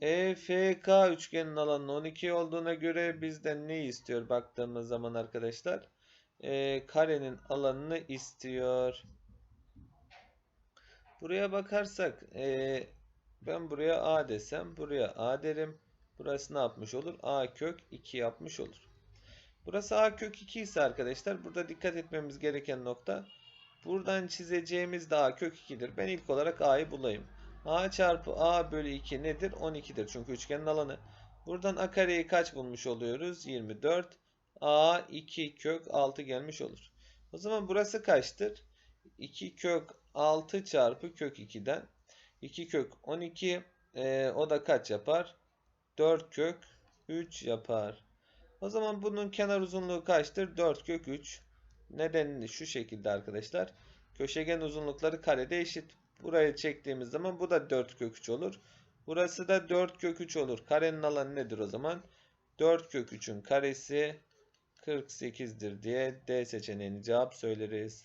EFK üçgenin alanının 12 olduğuna göre bizden ne istiyor baktığımız zaman arkadaşlar? Ee, karenin alanını istiyor. Buraya bakarsak ee, ben buraya A desem buraya A derim. Burası ne yapmış olur? A kök 2 yapmış olur. Burası A kök 2 ise arkadaşlar burada dikkat etmemiz gereken nokta buradan çizeceğimiz de A kök 2'dir. Ben ilk olarak A'yı bulayım. A çarpı A bölü 2 nedir? 12'dir. Çünkü üçgenin alanı. Buradan A kareyi kaç bulmuş oluyoruz? 24. A 2 kök 6 gelmiş olur. O zaman burası kaçtır? 2 kök 6 çarpı kök 2'den. 2 kök 12. Ee, o da kaç yapar? 4 kök 3 yapar. O zaman bunun kenar uzunluğu kaçtır? 4 kök 3. Nedeni şu şekilde arkadaşlar. Köşegen uzunlukları karede eşit. Buraya çektiğimiz zaman bu da 4 kök 3 olur. Burası da 4 kök 3 olur. Karenin alanı nedir o zaman? 4 kök 3'ün karesi 48'dir diye D seçeneğini cevap söyleriz.